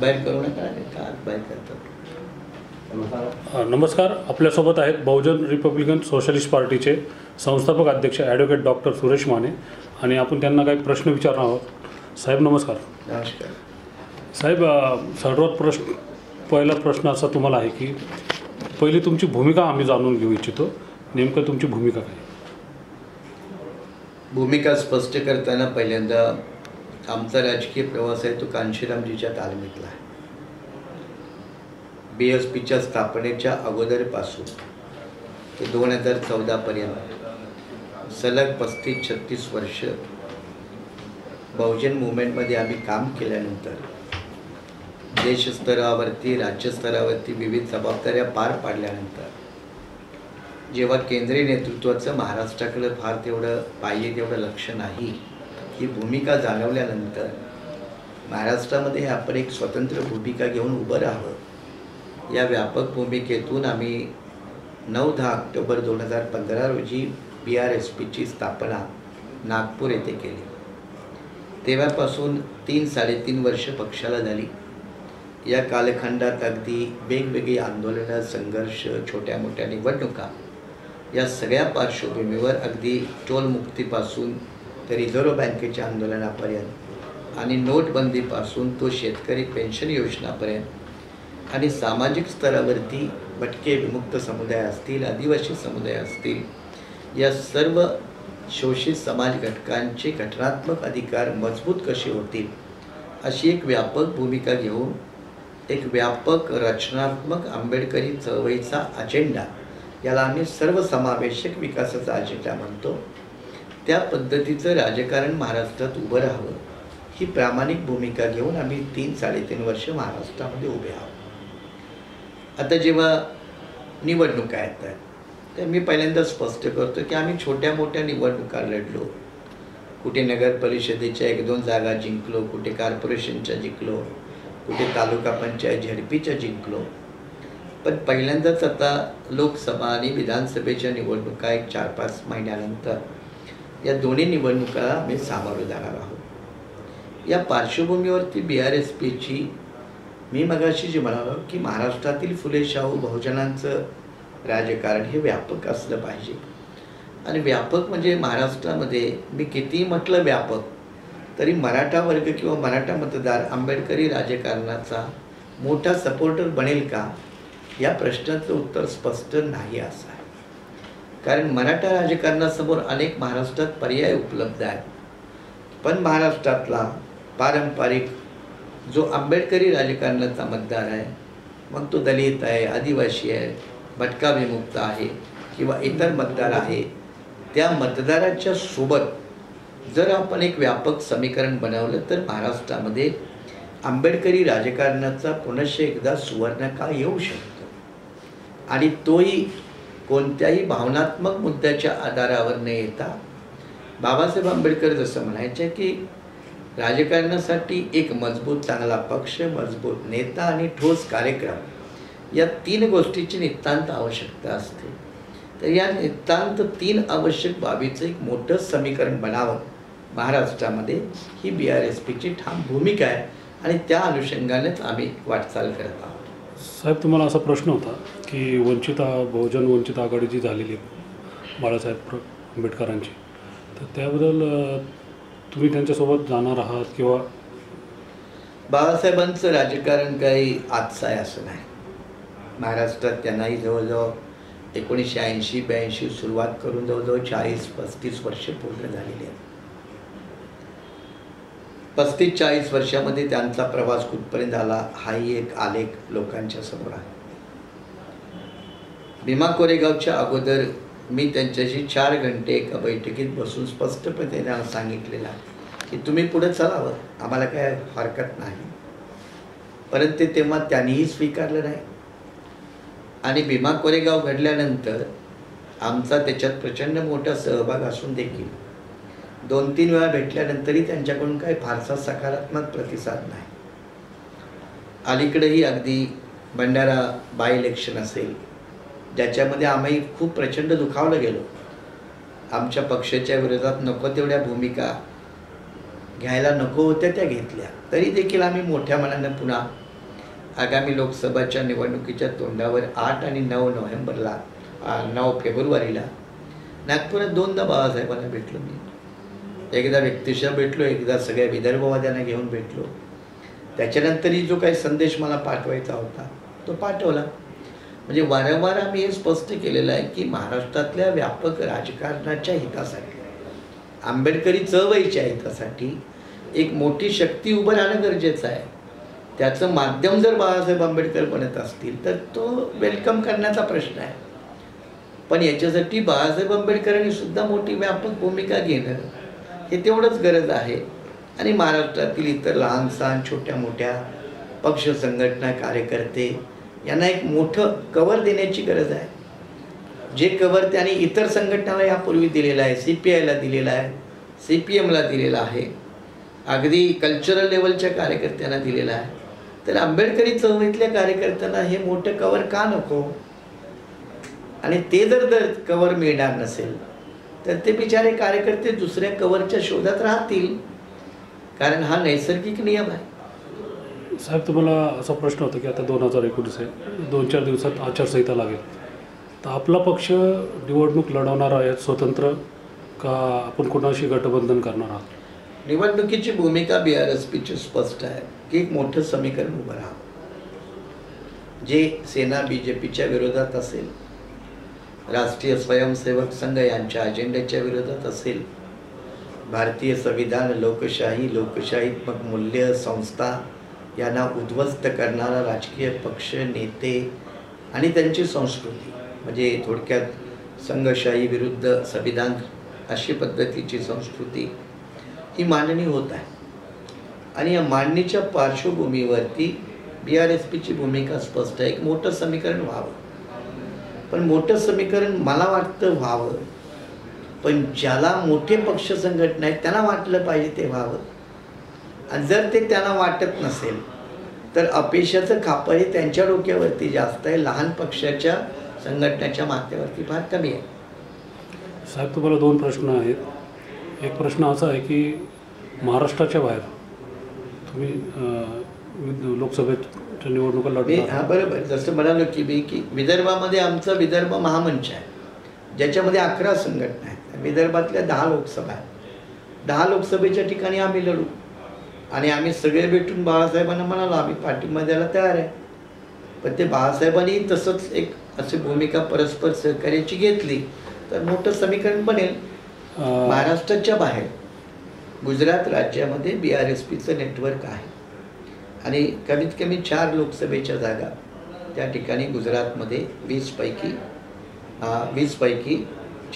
हातबाहेर करू नका का हातबाहेर करतात नमस्कार. आपल्यासोबत आहेत बहुजन रिपब्लिकन सोशलिस्ट पार्टीचे संस्थापक अध्यक्ष ॲडव्होकेट डॉक्टर सुरेश माने आणि आपण त्यांना काही प्रश्न विचारणार आहोत. साहेब नमस्कार. नमस्कार. साहेब सर्वात प्रश्न पहिला प्रश्न असा तुम्हाला आहे की पहिली तुमची भूमिका आम्ही जाणून घेऊ इच्छितो. नेमकं तुमची भूमिका काय भूमिका स्पष्ट करताना पहिल्यांदा आमचा राजकीय प्रवास आहे तो कांशीरामजीच्या तालमीतला आहे. बी एस पीच्या स्थापनेच्या अगोदरपासून ते दोन हजार चौदापर्यंत सलग पस्तीस छत्तीस वर्ष बहुजन मुवमेंटमध्ये आम्ही काम केल्यानंतर देशस्तरावरती राज्यस्तरावरती विविध जबाबदाऱ्या पार पाडल्यानंतर जेव्हा केंद्रीय नेतृत्वाचं महाराष्ट्राकडं फार तेवढं पाहिजे तेवढं लक्ष नाही ही भूमिका जाणवल्यानंतर महाराष्ट्रामध्ये आपण एक स्वतंत्र भूमिका घेऊन उभं राहावं. या व्यापक भूमिकेतून आम्ही नऊ दहा ऑक्टोबर दोन हजार पंधरा रोजी बी आर एस पीची स्थापना नागपूर येथे केली. तेव्हापासून तीन साडेतीन वर्ष पक्षाला झाली. या कालखंडात अगदी वेगवेगळी आंदोलनं संघर्ष छोट्या मोठ्या निवडणुका या सगळ्या पार्श्वभूमीवर अगदी टोलमुक्तीपासून ते रिझर्व्ह बँकेच्या आंदोलनापर्यंत आणि नोटबंदीपासून तो शेतकरी पेन्शन योजनापर्यंत आणि सामाजिक स्तरावरती भटके विमुक्त समुदाय असतील आदिवासी समुदाय असतील या सर्व शोषित समाज घटकांचे घटनात्मक अधिकार मजबूत कसे होतील अशी एक व्यापक भूमिका घेऊन एक व्यापक रचनात्मक आंबेडकरी चळवळीचा अजेंडा याला आम्ही सर्वसमावेशक विकासाचा अजेंडा म्हणतो. त्या पद्धतीचं राजकारण महाराष्ट्रात उभं राहावं ही प्रामाणिक भूमिका घेऊन आम्ही तीन साडेतीन वर्ष महाराष्ट्रामध्ये उभे आहोत. आता जेव्हा निवडणुका आहेत तर मी पहिल्यांदा स्पष्ट करतो की आम्ही छोट्या मोठ्या निवडणुका लढलो. कुठे नगर परिषदेच्या एक दोन जागा जिंकलो कुठे कॉर्पोरेशनच्या जिंकलो कुठे तालुका पंचायत झडपीच्या जिंकलो. पण पहिल्यांदाच आता लोकसभा आणि विधानसभेच्या निवडणुका एक चार पाच महिन्यानंतर या दोन्ही निवडणुका आम्ही सामोरे जाणार आहोत. या पार्श्वभूमीवरती बी आर एस पीची मी मगाशी जे म्हणालो की महाराष्ट्रातील फुले शाहू बहुजनांचं राजकारण हे व्यापक असलं पाहिजे. आणि व्यापक म्हणजे महाराष्ट्रामध्ये मी कितीही म्हटलं व्यापक तरी मराठा वर्ग किंवा मराठा मतदार आंबेडकरी राजकारणाचा मोठा सपोर्टर बनेल का? या प्रश्नाचं उत्तर स्पष्ट नाही असं. कारण मराठा राजकारणासमोर अनेक महाराष्ट्रात पर्याय उपलब्ध आहेत. पण महाराष्ट्रातला पारंपरिक जो आंबेडकरी राजकारणाचा मतदार आहे मग तो दलित आहे आदिवासी आहे भटका विमुक्त आहे किंवा इतर मतदार आहे त्या मतदाराच्या सोबत जर आपण एक व्यापक समीकरण बनवलं तर महाराष्ट्रामध्ये आंबेडकरी राजकारणाचा पुनश्च एकदा सुवर्णकाळ येऊ शकतो. आणि तोही कोणत्याही भावनात्मक मुद्द्याच्या आधारावर न येता बाबासाहेब आंबेडकर जसं म्हणायचे की राजकारणासाठी एक मजबूत चांगला पक्ष मजबूत नेता आणि ठोस कार्यक्रम या तीन गोष्टीची नितांत आवश्यकता असते. तर या नितांत तीन आवश्यक बाबीचं एक मोठं समीकरण बनावं महाराष्ट्रामध्ये ही बी आर एस पीची ठाम भूमिका आहे आणि त्या अनुषंगानेच आम्ही वाटचाल करत आहोत. साहेब तुम्हाला असा प्रश्न होता की वंचित बहुजन वंचित आघाडी जी झालेली आहे बाळासाहेब आंबेडकरांची तर त्याबद्दल तुम्ही त्यांच्यासोबत जाणार आहात किंवा? बाळासाहेबांचं राजकारण काही आजचं आहे असं नाही. महाराष्ट्रात त्यांनाही जवळजवळ एकोणीसशे ऐंशी ब्याऐंशी सुरुवात करून जवळजवळ चाळीस पस्तीस वर्ष पूर्ण झालेली आहेत. पस्तीस चाळीस वर्षामध्ये त्यांचा प्रवास कुठपर्यंत झाला हाही एक आलेख लोकांच्या समोर आहे. भीमा कोरेगावच्या अगोदर मी त्यांच्याशी चार घंटे एका बैठकीत बसून स्पष्टपणे त्यांना सांगितलेलं की तुम्ही पुढे चलावं आम्हाला काय हरकत नाही. परंतु ते तेव्हा त्यांनीही स्वीकारलं नाही. आणि भीमा कोरेगाव घडल्यानंतर आमचा त्याच्यात प्रचंड मोठा सहभाग असून देखील दोन तीन वेळा भेटल्यानंतरही त्यांच्याकडून काही फारसा सकारात्मक प्रतिसाद नाही. अलीकडेही अगदी भंडारा बाय इलेक्शन असेल ज्याच्यामध्ये आम्ही खूप प्रचंड दुखावलं गेलो. आमच्या पक्षाच्या विरोधात नको तेवढ्या भूमिका घ्यायला नको होत्या त्या घेतल्या. तरी देखील आम्ही मोठ्या मनानं पुन्हा आगामी लोकसभाच्या निवडणुकीच्या तोंडावर आठ आणि नऊ नोव्हेंबरला नऊ फेब्रुवारीला नागपुरात दोनदा बाबासाहेबांना भेटलो मी. एकदा व्यक्तिशः भेटलो एकदा सगळ्या विदर्भवाद्यांना घेऊन भेटलो. त्याच्यानंतरही जो काही संदेश मला पाठवायचा होता तो पाठवला. म्हणजे वारंवार आम्ही हे स्पष्ट केलेलं आहे की महाराष्ट्रातल्या व्यापक राजकारणाच्या हितासाठी आंबेडकरी चळवळीच्या हितासाठी एक मोठी शक्ती उभं राहणं गरजेचं आहे. त्याचं माध्यम जर बाळासाहेब आंबेडकर बनत असतील तर तो वेलकम करण्याचा प्रश्न आहे. पण याच्यासाठी बाळासाहेब आंबेडकरांनी सुद्धा मोठी व्यापक भूमिका घेणं हे तेवढंच गरज आहे. आणि महाराष्ट्रातील इतर लहान सहान छोट्या मोठ्या पक्ष संघटना कार्यकर्ते यांना एक मोठं कवर देण्याची गरज आहे. जे कवर त्यांनी इतर संघटनाला यापूर्वी दिलेलं आहे सी पी आयला दिलेलं आहे सी पी एमला दिलेलं आहे अगदी कल्चरल लेवलच्या कार्यकर्त्यांना दिलेलं आहे. तर आंबेडकरी चळवळीतल्या कार्यकर्त्यांना हे मोठं कवर का नको? आणि ते जर जर कवर मिळणार नसेल तर ते बिचारे कार्यकर्ते दुसऱ्या कवरच्या शोधात राहतील. कारण हा नैसर्गिक नियम आहे. साहेब तुम्हाला असा प्रश्न होता की आता दोन हजार एकोणीस आहे. दोन चार दिवसात आचारसंहिता लागेल. तर आपला पक्ष निवडणूक लढवणार आहे स्वतंत्र का आपण कोणाशी गटबंधन करणार आहात? निवडणुकीची भूमिका बी आर एस पीची स्पष्ट आहे की एक मोठं समीकरण उभं राहा. जे सेना बी जे पीच्या विरोधात असेल राष्ट्रीय स्वयंसेवक संघ यांच्या अजेंड्याच्या विरोधात असेल भारतीय संविधान लोकशाही लोकशाहीत्मक मूल्य संस्था यांना उद्ध्वस्त करणारा राजकीय पक्ष नेते आणि त्यांची संस्कृती. म्हणजे थोडक्यात संघशाही विरुद्ध संविधान अशी पद्धतीची संस्कृती ही मांडणी होत आहे. आणि या मांडणीच्या पार्श्वभूमीवरती बी आर एस पीची भूमिका स्पष्ट आहे. एक मोठं समीकरण व्हावं. पण मोठं समीकरण मला वाटतं व्हावं. पण ज्याला मोठे पक्ष संघटना आहेत त्यांना वाटलं पाहिजे ते व्हावं. आणि जर ते त्यांना वाटत नसेल तर अपयशाचं खापर हे त्यांच्या डोक्यावरती जास्त आहे. लहान पक्षाच्या संघटनेच्या माथ्यावरती फार कमी आहे. साहेब तुम्हाला दोन प्रश्न आहेत. एक प्रश्न असा आहे की महाराष्ट्राच्या बाहेर तुम्ही लोकसभेच्या निवडणुका लढणार हा बरोबर. जसं म्हणालो की मी की विदर्भामध्ये आमचा विदर्भ महामंच आहे. ज्याच्यामध्ये अकरा संघटना आहेत. विदर्भातल्या दहा लोकसभा आहेत. दहा लोकसभेच्या ठिकाणी आम्ही लढू. आणि आम्ही सगळे भेटून बाळासाहेबांना म्हणालो आम्ही पाठिंबा द्यायला तयार आहे. पण ते बाळासाहेबांनी तसंच एक अशी भूमिका परस्पर सहकार्याची घेतली. तर मोठं समीकरण बनेल. महाराष्ट्राच्या बाहेर गुजरात राज्यामध्ये बी आर एस पीचं नेटवर्क आहे. आणि कमीत कमी चार लोकसभेच्या जागा त्या ठिकाणी गुजरातमध्ये वीसपैकी वीसपैकी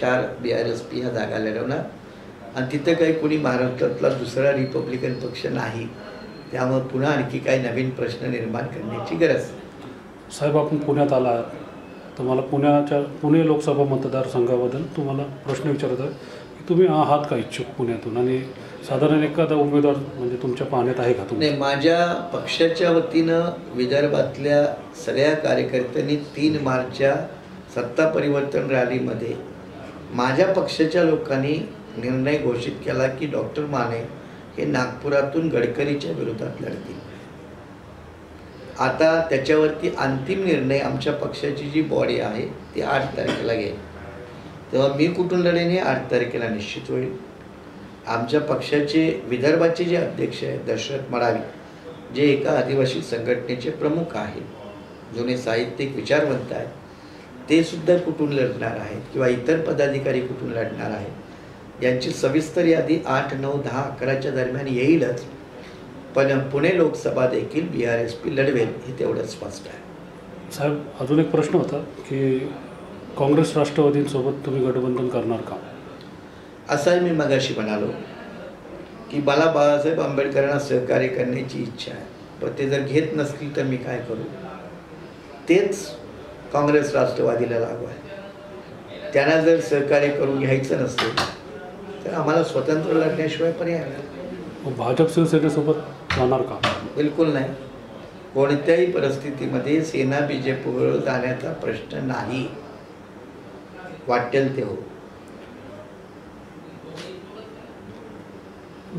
चार बी आर एस पी ह्या जागा लढवणार. आणि तिथं काही कोणी महाराष्ट्रातला दुसरा रिपब्लिकन पक्ष नाही त्यामुळे पुन्हा आणखी काही नवीन प्रश्न निर्माण करण्याची गरज. साहेब आपण पुण्यात आला मला पुण्याच्या पुणे लोकसभा मतदारसंघाबद्दल तुम्हाला प्रश्न विचारत आहे. की तुम्ही आहात का इच्छुक पुण्यातून? आणि साधारण एखादा उमेदवार म्हणजे तुमच्या पाहण्यात आहे का तुम्ही? नाही माझ्या पक्षाच्या वतीनं विदर्भातल्या सगळ्या कार्यकर्त्यांनी तीन मार्चच्या सत्ता परिवर्तन रॅलीमध्ये माझ्या पक्षाच्या लोकांनी निर्णय घोषित केला की डॉक्टर माने हे नागपुरातून गडकरीच्या विरोधात लढतील. आता त्याच्यावरती अंतिम निर्णय आमच्या पक्षाची जी बॉडी आहे ती आठ तारखेला घेईल. तेव्हा मी कुठून लढेन हे आठ तारखेला निश्चित होईल. आमच्या पक्षाचे विदर्भाचे जे अध्यक्ष आहेत दशरथ मडावी जे एका आदिवासी संघटनेचे प्रमुख आहेत जुने साहित्यिक विचारवंत आहेत ते सुद्धा कुठून लढणार आहेत किंवा इतर पदाधिकारी कुठून लढणार आहेत? यांची सविस्तर यादी आठ नऊ दहा अकराच्या दरम्यान येईलच. पण पुणे लोकसभा देखील बी आर एस पी लढवेल हे तेवढं स्पष्ट आहे. साहेब अजून एक प्रश्न होता की काँग्रेस राष्ट्रवादींसोबत तुम्ही गठबंधन करणार का? असंही मी मगाशी म्हणालो की मला बाळासाहेब आंबेडकरांना सहकार्य करण्याची इच्छा आहे. पण ते जर घेत नसतील तर मी काय करू? तेच काँग्रेस राष्ट्रवादीला लागू आहे. त्यांना जर सहकार्य करून घ्यायचं नसेल तर आम्हाला स्वतंत्र लढण्याशिवाय पर्याय भाजप शिवसेनेसोबत जाणार का? बिलकुल नाही. कोणत्याही परिस्थितीमध्ये सेना बी जे पीवर जाण्याचा प्रश्न नाही. वाटेल ते हो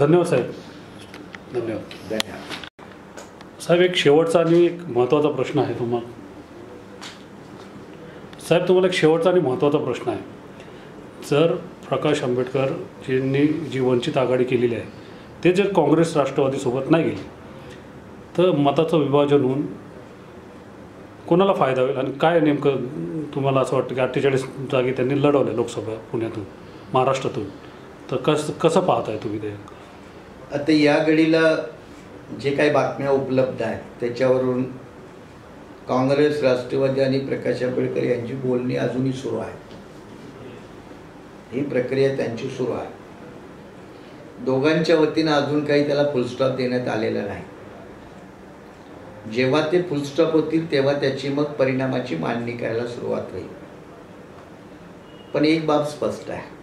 धन्यवाद साहेब. धन्यवाद. धन्यवाद. साहेब एक शेवटचा आणि एक महत्त्वाचा प्रश्न आहे तुम्हाला. साहेब तुम्हाला एक शेवटचा आणि महत्त्वाचा प्रश्न आहे. जर प्रकाश आंबेडकर यांनी जी वंचित आघाडी केलेली आहे ते जर काँग्रेस राष्ट्रवादीसोबत नाही गेले तर मताचं विभाजन होऊन कोणाला फायदा होईल आणि काय नेमकं तुम्हाला असं वाटतं की अठ्ठेचाळीस जागी त्यांनी लढवल्या लोकसभा पुण्यातून महाराष्ट्रातून? तर कसं कसं पाहताय तुम्ही ते? आता या घडीला जे काही बातम्या उपलब्ध आहेत त्याच्यावरून काँग्रेस राष्ट्रवादी आणि प्रकाश आंबेडकर यांची बोलणी अजूनही सुरू आहे. ही प्रक्रिया त्यांची सुरू आहे. दोघांच्या वतीनं अजून काही त्याला फुलस्टॉप देण्यात आलेला नाही. जेव्हा ते फुलस्टॉप होतील तेव्हा त्याची मग परिणामाची मांडणी करायला सुरुवात होईल. पण एक बाब स्पष्ट आहे.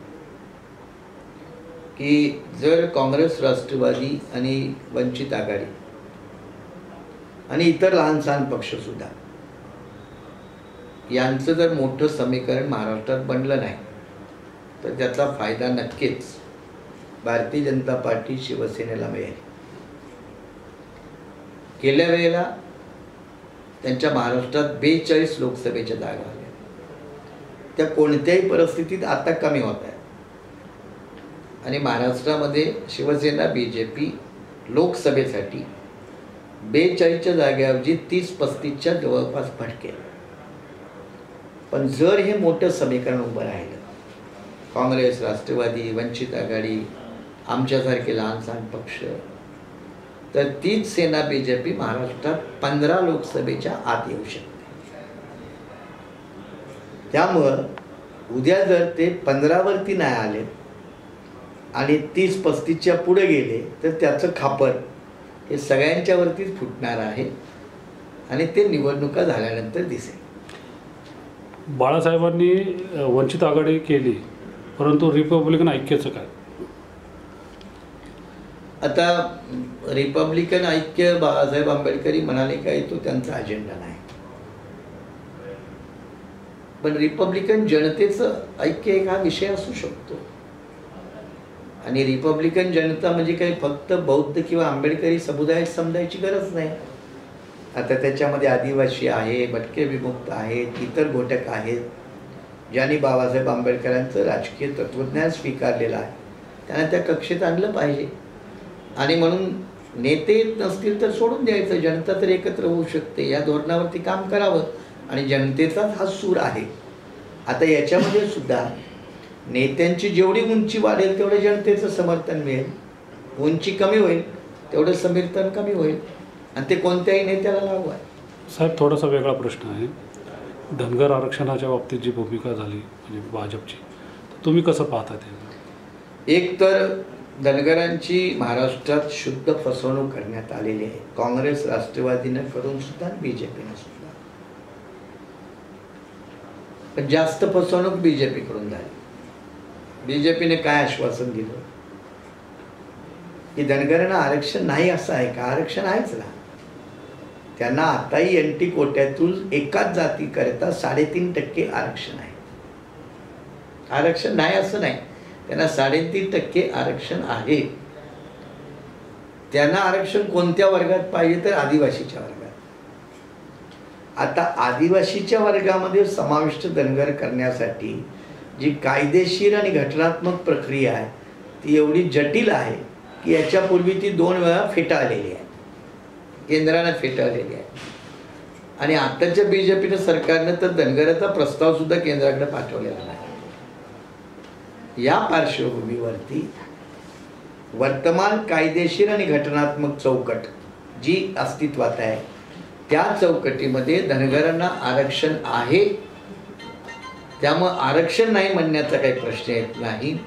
की जर काँग्रेस राष्ट्रवादी आणि वंचित आघाडी आणि इतर लहान सहान पक्षसुद्धा यांचं जर मोठं समीकरण महाराष्ट्रात बनलं नाही तर त्याचा फायदा नक्कीच भारतीय जनता पार्टी शिवसेनेला मिळेल. गेल्या वेळेला त्यांच्या महाराष्ट्रात बेचाळीस लोकसभेच्या जागा आल्या त्या कोणत्याही परिस्थितीत आता कमी होत आहेत. आणि महाराष्ट्रामध्ये शिवसेना बी जे पी लोकसभेसाठी बेचाळीसच्या जागेऐवजी तीस पस्तीसच्या जवळपास भटकेल. पण जर हे मोठं समीकरण उभं राहिलं काँग्रेस राष्ट्रवादी वंचित आघाडी आमच्यासारखे लहान सहान पक्ष. तर तीच सेना बी जे पी महाराष्ट्रात पंधरा लोकसभेच्या आत येऊ शकते. त्यामुळं उद्या जर ते पंधरावरती नाही आले आणि तीस पस्तीसच्या पुढे गेले तर त्याचं खापर हे सगळ्यांच्यावरतीच फुटणार आहे आणि ते निवडणुका झाल्यानंतर दिसेल. बाळासाहेबांनी वंचित आघाडी केली परंतु रिपब्लिकन ऐक्याचं काय? आता रिपब्लिकन ऐक्य बाळासाहेब आंबेडकरी म्हणाले काय तो त्यांचा अजेंडा नाही. पण रिपब्लिकन जनतेचं ऐक्य एक हा विषय असू शकतो. आणि रिपब्लिकन जनता म्हणजे काही फक्त बौद्ध किंवा आंबेडकरी समुदाय समजायची गरज नाही. आता त्याच्यामध्ये आदिवासी आहे भटके विमुक्त आहेत इतर घटक आहेत. ज्यांनी बाबासाहेब आंबेडकरांचं राजकीय तत्त्वज्ञान स्वीकारलेलं आहे त्यांना त्या कक्षेत आणलं पाहिजे. आणि म्हणून नेते नसतील तर सोडून द्यायचं. जनता तर एकत्र होऊ शकते. या धोरणावरती काम करावं. आणि जनतेचाच हा सूर आहे. आता याच्यामध्ये सुद्धा नेत्यांची जेवढी उंची वाढेल तेवढं जनतेचं समर्थन मिळेल. उंची कमी होईल तेवढं समर्थन कमी होईल. आणि ते कोणत्याही नेत्याला लागू आहे. साहेब थोडासा वेगळा प्रश्न आहे. धनगर आरक्षणाच्या बाबतीत जी भूमिका झाली म्हणजे भाजपची तुम्ही कसं पाहता ते? एक तर धनगरांची महाराष्ट्रात शुद्ध फसवणूक करण्यात आलेली आहे. काँग्रेस राष्ट्रवादीनं करून सुद्धा बी जे पीनं सुद्धा. पण जास्त फसवणूक बी जे पीकडून झाली. बी जे पीने काय आश्वासन दिलं? की धनगरांना आरक्षण नाही असं आहे का? आरक्षण आहेच ना. त्यांना आताही एन टी कोट्यातून एकाच जातीकरिता साडेतीन टक्के आरक्षण आहे. आरक्षण नाही असं नाही. त्यांना साडेतीन टक्के आरक्षण आहे. त्यांना आरक्षण कोणत्या वर्गात पाहिजे तर आदिवासीच्या वर्गात. आता आदिवासीच्या वर्गामध्ये समाविष्ट धनगर करण्यासाठी जी कायदेशीर आणि घटनात्मक प्रक्रिया आहे ती एवढी जटिल आहे की याच्यापूर्वी ती दोन वेळा फेटाळलेली आहे. केंद्रानं फेटाळलेली आहे. आणि आताच्या बी जे पीनं सरकारनं तर धनगराचा प्रस्ताव सुद्धा केंद्राकडे पाठवलेला नाही. या पार्श्वभूमीवरती वर्तमान कायदेशीर आणि घटनात्मक चौकट जी अस्तित्वात आहे त्या चौकटीमध्ये धनगरांना आरक्षण आहे. त्यामुळं आरक्षण नाही म्हणण्याचा काही प्रश्न येत नाही.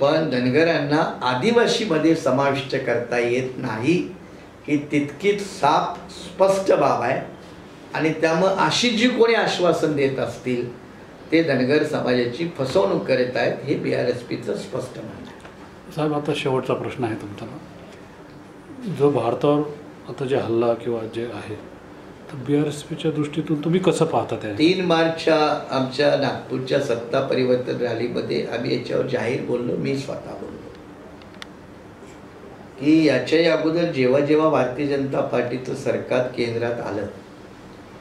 पण धनगरांना आदिवासीमध्ये समाविष्ट करता येत नाही. ही तितकीच साफ स्पष्ट बाब आहे. आणि त्यामुळं अशी जी कोणी आश्वासन देत असतील ते धनगर समाजाची फसवणूक करत आहेत हे बी आर एस पीचं स्पष्ट म्हणणं आहे. साहेब आता शेवटचा प्रश्न आहे तुमचा. जो भारतावर आता जे हल्ला किंवा जे आहे तर बी आर एस पीच्या दृष्टीतून तुम्ही कसं पाहता ते तीन मार्चच्या आमच्या नागपूरच्या सत्ता परिवर्तन रॅलीमध्ये आम्ही याच्यावर जाहीर बोललो मी स्वतः बोललो. की याच्याही अगोदर जेव्हा जेव्हा भारतीय जनता पार्टीचं सरकार केंद्रात आलं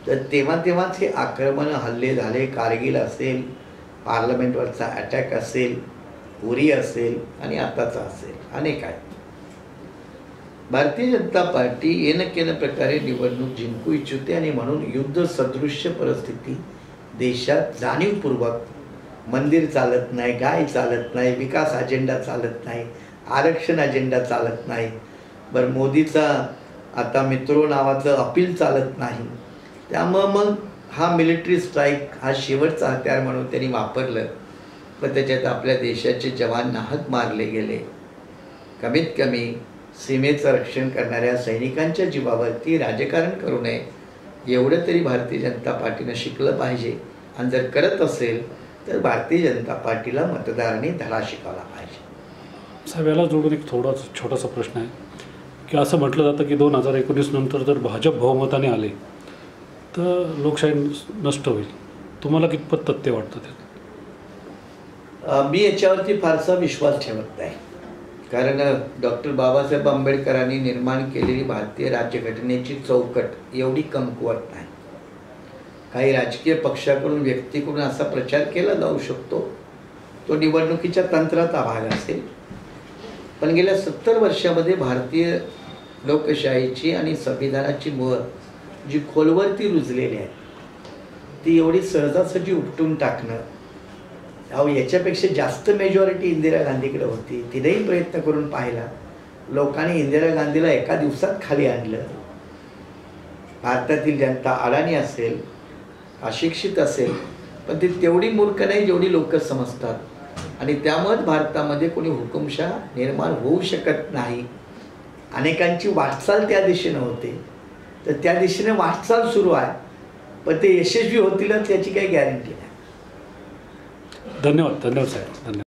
तर तेव्हा तेव्हाच हे आक्रमण हल्ले झाले कारगिल असेल पार्लमेंटवरचा अटॅक असेल पुरी असेल आणि आताचा असेल अनेक आहेत. भारतीय जनता पार्टी येन केन प्रकारे निवडणूक जिंकू इच्छिते आणि म्हणून युद्ध सदृश्य परिस्थिती देशात जाणीवपूर्वक मंदिर चालत नाही गाय चालत नाही विकास अजेंडा चालत नाही आरक्षण अजेंडा चालत नाही. बरं मोदीचा आता मित्रो नावाचं अपील चालत नाही. त्यामुळं मग हा मिलिटरी स्ट्राईक हा शेवटचा हत्यार म्हणून त्यांनी वापरलं. पण त्याच्यात आपल्या देशाचे जवान नाहक मारले गेले. कमीत कमी सीमेचं रक्षण करणाऱ्या सैनिकांच्या जीवावरती राजकारण करू नये एवढं तरी भारतीय जनता पार्टीनं शिकलं पाहिजे. आणि जर करत असेल तर भारतीय जनता पार्टीला मतदारांनी धडा शिकवला पाहिजे. साहेब याला जोडून एक थोडा छोटासा प्रश्न आहे. की असं म्हटलं जातं की दोन हजार एकोणीस नंतर जर भाजप बहुमताने आले तर लोकशाही नष्ट होईल. तुम्हाला कितपत तथ्य वाटतं ते मी याच्यावरती फारसा विश्वास ठेवत नाही. कारण डॉक्टर बाबासाहेब आंबेडकरांनी निर्माण केलेली भारतीय राज्यघटनेची चौकट एवढी कमकुवत नाही. काही राजकीय पक्षाकडून व्यक्तीकडून असा प्रचार केला जाऊ शकतो. तो निवडणुकीच्या तंत्राचा भाग असेल. पण गेल्या सत्तर वर्षामध्ये भारतीय लोकशाहीची आणि संविधानाची मोहर जी खोलवर ती रुजलेली आहे ती एवढी सहजासहजी उपटून टाकणं अहो याच्यापेक्षा जास्त मेजॉरिटी इंदिरा गांधीकडे होती. तिनेही प्रयत्न करून पाहिला. लोकांनी इंदिरा गांधीला एका दिवसात खाली आणलं. भारतातील जनता अडाणी असेल अशिक्षित असेल पण ती तेवढी मूर्ख नाही जेवढी लोक समजतात. आणि त्यामुळेच भारतामध्ये कोणी हुकुमशाह निर्माण होऊ शकत नाही. अनेकांची वाटचाल त्या दिशेनं होते. तर त्या दिशेने वाटचाल सुरू आहे. पण ते यशस्वी होतीलच याची काही गॅरंटी नाही. धन्यवाद धन्यवाद साहेब. धन्यवाद.